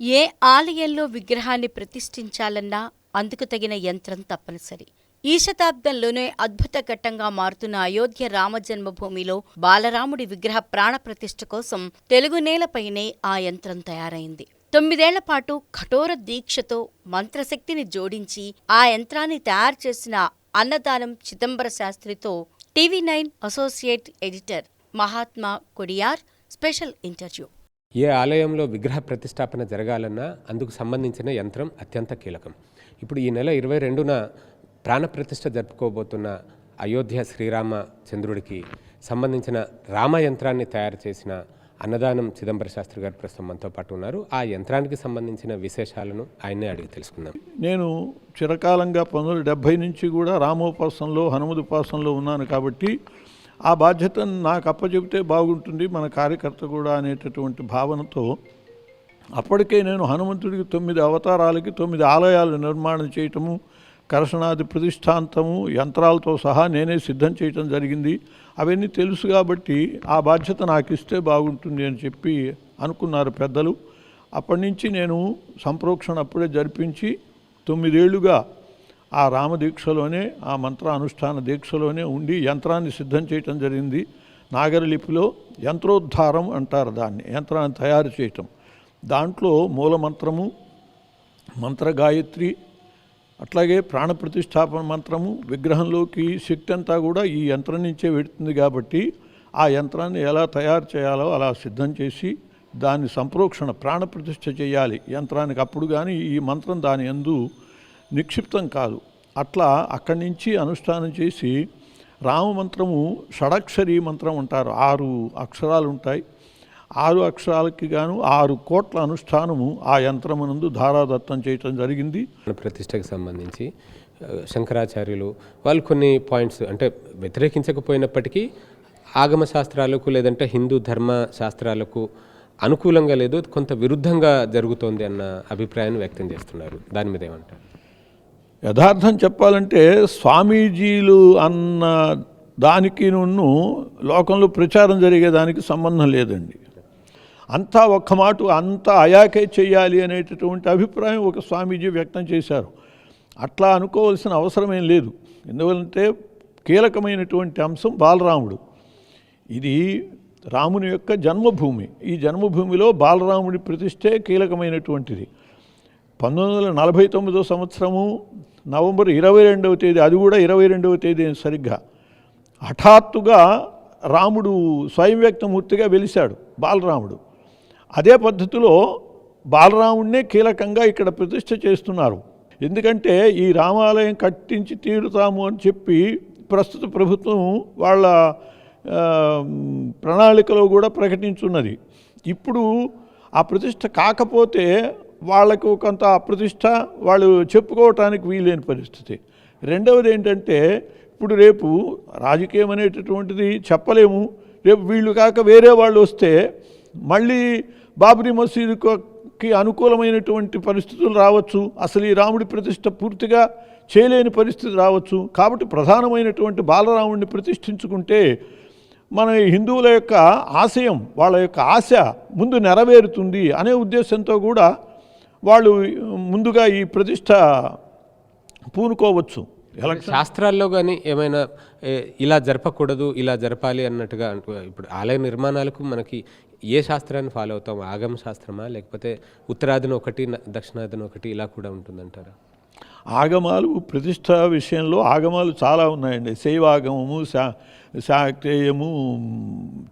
ఏ ఆలయంలో విగ్రహాన్ని ప్రతిష్ఠించాలన్నా అందుకు తగిన యంత్రం తప్పనిసరి. ఈ శతాబ్దంలోనే అద్భుత ఘట్టంగా మారుతున్న అయోధ్య రామజన్మభూమిలో బాలరాముడి విగ్రహ ప్రాణప్రతిష్ఠ కోసం తెలుగు నేలపైనే ఆ యంత్రం తయారైంది. తొమ్మిదేళ్ళ పాటు కఠోర దీక్షతో మంత్రశక్తిని జోడించి ఆ యంత్రాన్ని తయారు చేసిన Annadanam Chidambara శాస్త్రితో TV nine associate editor Mahatma Kodiyar special interview. ఏ ఆలయంలో విగ్రహ ప్రతిష్టాపన జరగాలన్నా అందుకు సంబంధించిన యంత్రం అత్యంత కీలకం. ఇప్పుడు ఈ నెల ఇరవై రెండున ప్రాణప్రతిష్ఠ జరుపుకోబోతున్న అయోధ్య శ్రీరామ చంద్రుడికి సంబంధించిన రామ యంత్రాన్ని తయారు చేసిన అన్నదానం చిదంబర శాస్త్రి గారు ప్రస్తుతం మనతో పాటు ఉన్నారు. ఆ యంత్రానికి సంబంధించిన విశేషాలను ఆయన్నే అడిగి తెలుసుకుందాం. నేను చిరకాలంగా పంతొమ్మిది డెబ్భై నుంచి కూడా రామోపాసనలో హనుమదుపాసనలో ఉన్నాను కాబట్టి ఆ బాధ్యతను నాకు అప్పచెబితే బాగుంటుంది మన కార్యకర్త కూడా అనేటటువంటి భావనతో అప్పటికే నేను హనుమంతుడికి తొమ్మిది అవతారాలకి తొమ్మిది ఆలయాలు నిర్మాణం చేయటము కరసనాది ప్రతిష్టాంతము యంత్రాలతో సహా నేనే సిద్ధం చేయటం జరిగింది. అవన్నీ తెలుసు కాబట్టి ఆ బాధ్యత నాకు ఇస్తే బాగుంటుంది అని చెప్పి అనుకున్నారు పెద్దలు. అప్పటి నుంచి నేను సంప్రోక్షణ అప్పుడే జరిపించి తొమ్మిదేళ్ళుగా ఆ రామదీక్షలోనే ఆ మంత్ర అనుష్ఠాన దీక్షలోనే ఉండి యంత్రాన్ని సిద్ధం చేయటం జరిగింది. నాగరలిపిలో యంత్రోద్ధారం అంటారు దాన్ని యంత్రాన్ని తయారు చేయటం. దాంట్లో మూలమంత్రము మంత్రగాయత్రి అట్లాగే ప్రాణప్రతిష్టాపన మంత్రము విగ్రహంలోకి శక్తి అంతా కూడా ఈ యంత్రం నుంచే పెడుతుంది కాబట్టి ఆ యంత్రాన్ని ఎలా తయారు చేయాలో అలా సిద్ధం చేసి దాన్ని సంప్రోక్షణ ప్రాణప్రతిష్ఠ చేయాలి. యంత్రానికి అప్పుడు కానీ ఈ మంత్రం దాని ఎందు నిక్షిప్తం కాదు. అట్లా అక్కడి నుంచి అనుష్ఠానం చేసి రామమంత్రము షడక్షరీ మంత్రం అంటారు. ఆరు అక్షరాలు ఉంటాయి. ఆరు అక్షరాలకి గాను ఆరు కోట్ల అనుష్ఠానము ఆ యంత్రమునందు ధారాదత్తం చేయటం జరిగింది. ప్రతిష్టకు సంబంధించి శంకరాచార్యులు వాళ్ళు కొన్ని పాయింట్స్ అంటే వ్యతిరేకించకపోయినప్పటికీ ఆగమ శాస్త్రాలకు లేదంటే హిందూ ధర్మ శాస్త్రాలకు అనుకూలంగా లేదు కొంత విరుద్ధంగా జరుగుతోంది అన్న అభిప్రాయాన్ని వ్యక్తం చేస్తున్నారు. దాని మీద ఏమంటారు? యథార్థం చెప్పాలంటే స్వామీజీలు అన్న దానికి నున్ను లోకంలో ప్రచారం జరిగేదానికి సంబంధం లేదండి. అంతా ఒక్క మాట అంతా అయాకే చెయ్యాలి అనేటటువంటి అభిప్రాయం ఒక స్వామీజీ వ్యక్తం చేశారు. అట్లా అనుకోవాల్సిన అవసరమేం లేదు. ఎందువలంటే కీలకమైనటువంటి అంశం బాలరాముడు. ఇది రాముని యొక్క జన్మభూమి. ఈ జన్మభూమిలో బాలరాముడి ప్రతిష్టే కీలకమైనటువంటిది. పంతొమ్మిది వందల నలభై తొమ్మిదో సంవత్సరము నవంబర్ ఇరవై రెండవ తేదీ అది కూడా ఇరవై రెండవ తేదీ సరిగ్గా. హఠాత్తుగా రాముడు స్వయం వ్యక్తమూర్తిగా వెలిశాడు బాలరాముడు. అదే పద్ధతిలో బాలరాముడినే కీలకంగా ఇక్కడ ప్రతిష్ఠ చేస్తున్నారు. ఎందుకంటే ఈ రామాలయం కట్టించి తీరుతాము అని చెప్పి ప్రస్తుత ప్రభుత్వం వాళ్ళ ప్రణాళికలో కూడా ప్రకటించున్నది. ఇప్పుడు ఆ ప్రతిష్ట కాకపోతే వాళ్ళకు కొంత అప్రతిష్ట వాళ్ళు చెప్పుకోవటానికి వీలైన పరిస్థితి. రెండవది ఏంటంటే ఇప్పుడు రేపు రాజకీయం అనేటటువంటిది చెప్పలేము. రేపు వీళ్ళు కాక వేరే వాళ్ళు వస్తే మళ్ళీ బాబ్రీ మసీదుకి అనుకూలమైనటువంటి పరిస్థితులు రావచ్చు. అసలు ఈ రాముడి ప్రతిష్ట పూర్తిగా చేయలేని పరిస్థితి రావచ్చు. కాబట్టి ప్రధానమైనటువంటి బాలరాముడిని ప్రతిష్ఠించుకుంటే మన హిందువుల యొక్క ఆశయం వాళ్ళ యొక్క ఆశ ముందు నెరవేరుతుంది అనే ఉద్దేశంతో కూడా వాళ్ళు ముందుగా ఈ ప్రతిష్ట పూనుకోవచ్చు. శాస్త్రాల్లో కానీ ఏమైనా ఇలా జరపకూడదు ఇలా జరపాలి అన్నట్టుగా ఇప్పుడు ఆలయ నిర్మాణాలకు మనకి ఏ శాస్త్రాన్ని ఫాలో అవుతాం? ఆగమ శాస్త్రమా? లేకపోతే ఉత్తరాదిన ఒకటి దక్షిణాదిన ఒకటి ఇలా కూడా ఉంటుందంటారా? ఆగమాలు ప్రతిష్ట విషయంలో ఆగమాలు చాలా ఉన్నాయండి. శైవాగమము శా శాక్తేయము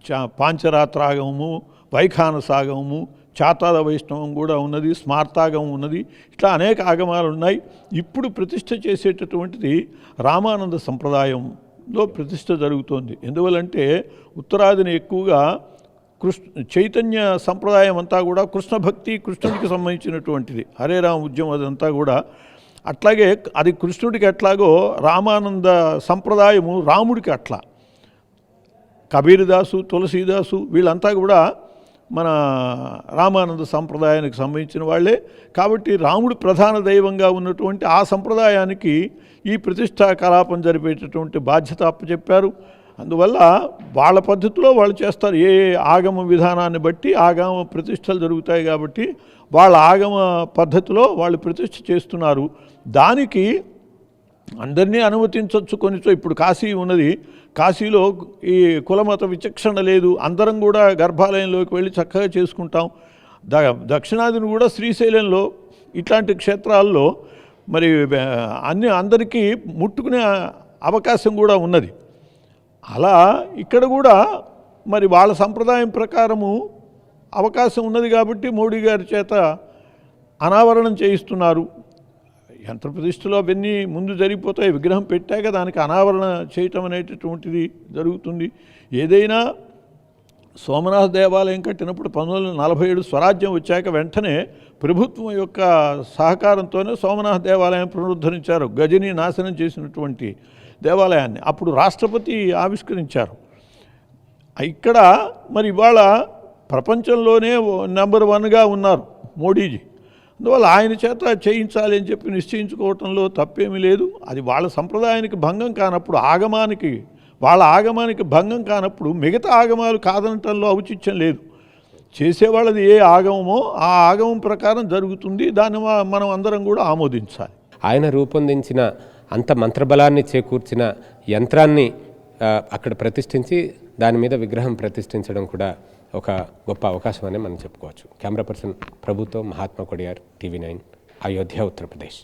చా పాంచరాత్రాగమము వైఖానసాగమము చాతాల వైష్ణవం కూడా ఉన్నది స్మార్తాగం ఉన్నది ఇట్లా అనేక ఆగమాలు ఉన్నాయి. ఇప్పుడు ప్రతిష్ట చేసేటటువంటిది రామానంద సంప్రదాయంలో ప్రతిష్ట జరుగుతోంది. ఎందువలంటే ఉత్తరాదిని ఎక్కువగా కృష్ణ చైతన్య సంప్రదాయం అంతా కూడా కృష్ణ భక్తి కృష్ణుడికి సంబంధించినటువంటిది. హరే రామ ఉద్యమం అదంతా కూడా. అట్లాగే అది కృష్ణుడికి ఎట్లాగో రామానంద సంప్రదాయము రాముడికి అట్లా. కబీర్దాసు తులసీదాసు వీళ్ళంతా కూడా మన రామానంద సంప్రదాయానికి సంబంధించిన వాళ్ళే. కాబట్టి రాముడు ప్రధాన దైవంగా ఉన్నటువంటి ఆ సంప్రదాయానికి ఈ ప్రతిష్టా కలాపం జరిపేటటువంటి బాధ్యత అప్పచెప్పారు. అందువల్ల వాళ్ళ పద్ధతిలో వాళ్ళు చేస్తారు. ఏ ఆగమ విధానాన్ని బట్టి ఆగమ ప్రతిష్టలు జరుగుతాయి కాబట్టి వాళ్ళ ఆగమ పద్ధతిలో వాళ్ళు ప్రతిష్ఠ చేస్తున్నారు. దానికి అందరినీ అనుమతించవచ్చు కొనిచో ఇప్పుడు కాశీ ఉన్నది. కాశీలో ఈ కులమత విచక్షణ లేదు. అందరం కూడా గర్భాలయంలోకి వెళ్ళి చక్కగా చేసుకుంటాం. ద దక్షిణాదిని కూడా శ్రీశైలంలో ఇట్లాంటి క్షేత్రాల్లో మరి అన్ని అందరికీ ముట్టుకునే అవకాశం కూడా ఉన్నది. అలా ఇక్కడ కూడా మరి వాళ్ళ సంప్రదాయం ప్రకారము అవకాశం ఉన్నది కాబట్టి మోడీ గారి చేత అనావరణం చేయిస్తున్నారు. యంత్ర ప్రతిష్టలో అవన్నీ ముందు జరిగిపోతాయి. విగ్రహం పెట్టాక దానికి అనావరణ చేయటం అనేటటువంటిది జరుగుతుంది. ఏదైనా సోమనాథ దేవాలయం కట్టినప్పుడు పంతొమ్మిది వందల నలభై ఏడు స్వరాజ్యం వచ్చాక వెంటనే ప్రభుత్వం యొక్క సహకారంతోనే సోమనాథ దేవాలయం పునరుద్ధరించారు. గజని నాశనం చేసినటువంటి దేవాలయాన్ని అప్పుడు రాష్ట్రపతి ఆవిష్కరించారు. ఇక్కడ మరి ఇవాళ ప్రపంచంలోనే నెంబర్ వన్గా ఉన్నారు మోడీజీ. అందువల్ల ఆయన చేత చేయించాలి అని చెప్పి నిశ్చయించుకోవటంలో తప్పేమీ లేదు. అది వాళ్ళ సంప్రదాయానికి భంగం కానప్పుడు ఆగమానికి వాళ్ళ ఆగమానికి భంగం కానప్పుడు మిగతా ఆగమాలు కాదనటంలో ఔచిత్యం లేదు. చేసేవాళ్ళది ఏ ఆగమమో ఆ ఆగమం ప్రకారం జరుగుతుంది. దాన్ని మనం అందరం కూడా ఆమోదించాలి. ఆయన రూపొందించిన అంత మంత్రబలాన్ని చేకూర్చిన యంత్రాన్ని అక్కడ ప్రతిష్ఠించి దాని మీద విగ్రహం ప్రతిష్ఠించడం కూడా ఒక గొప్ప అవకాశం అని మనం చెప్పుకోవచ్చు. కెమెరా పర్సన్ ప్రభుత్వం మహాత్మా కొడియార్ టీవీ నైన్ అయోధ్య ఉత్తరప్రదేశ్.